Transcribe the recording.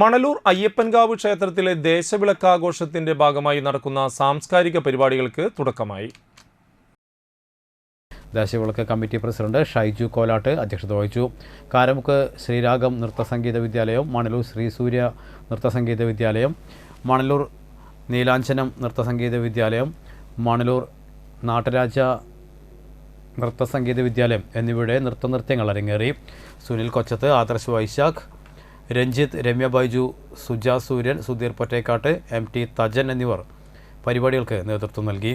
മണലൂർ അയ്യപ്പൻകാവ് ക്ഷേത്രത്തിലെ ദേശവിളക്കാഘോഷത്തിന്റെ ഭാഗമായി നടക്കുന്ന സാംസ്കാരിക പരിപാടികൾക്ക് തുടക്കമായി. ദേശവിളക്ക് കമ്മിറ്റി പ്രസിഡന്റ് ഷൈജു കോലാട്ട് അധ്യക്ഷത വഹിച്ചു. കാരമുക്ക് ശ്രീരാഗം നൃത്തസംഗീത വിദ്യാലയം മണലൂർ ശ്രീ സൂര്യ നൃത്തസംഗീത വിദ്യാലയം മണലൂർ നീലാഞ്ചനം നൃത്തസംഗീത വിദ്യാലയം മണലൂർ നാട്ടരാജ നൃത്തസംഗീത വിദ്യാലയം എന്നിവയുടെ നൃത്തനൃത്യങ്ങൾ അരങ്ങേറി. സുനിൽ കൊച്ചത്ത് ആദർശ് വൈശാഖ് രഞ്ജിത്ത് രമ്യ ബൈജു സുജ സൂര്യൻ സുധീർ പൊറ്റേക്കാട്ട് എം ടി തജൻ എന്നിവർ പരിപാടികൾക്ക് നേതൃത്വം നൽകി.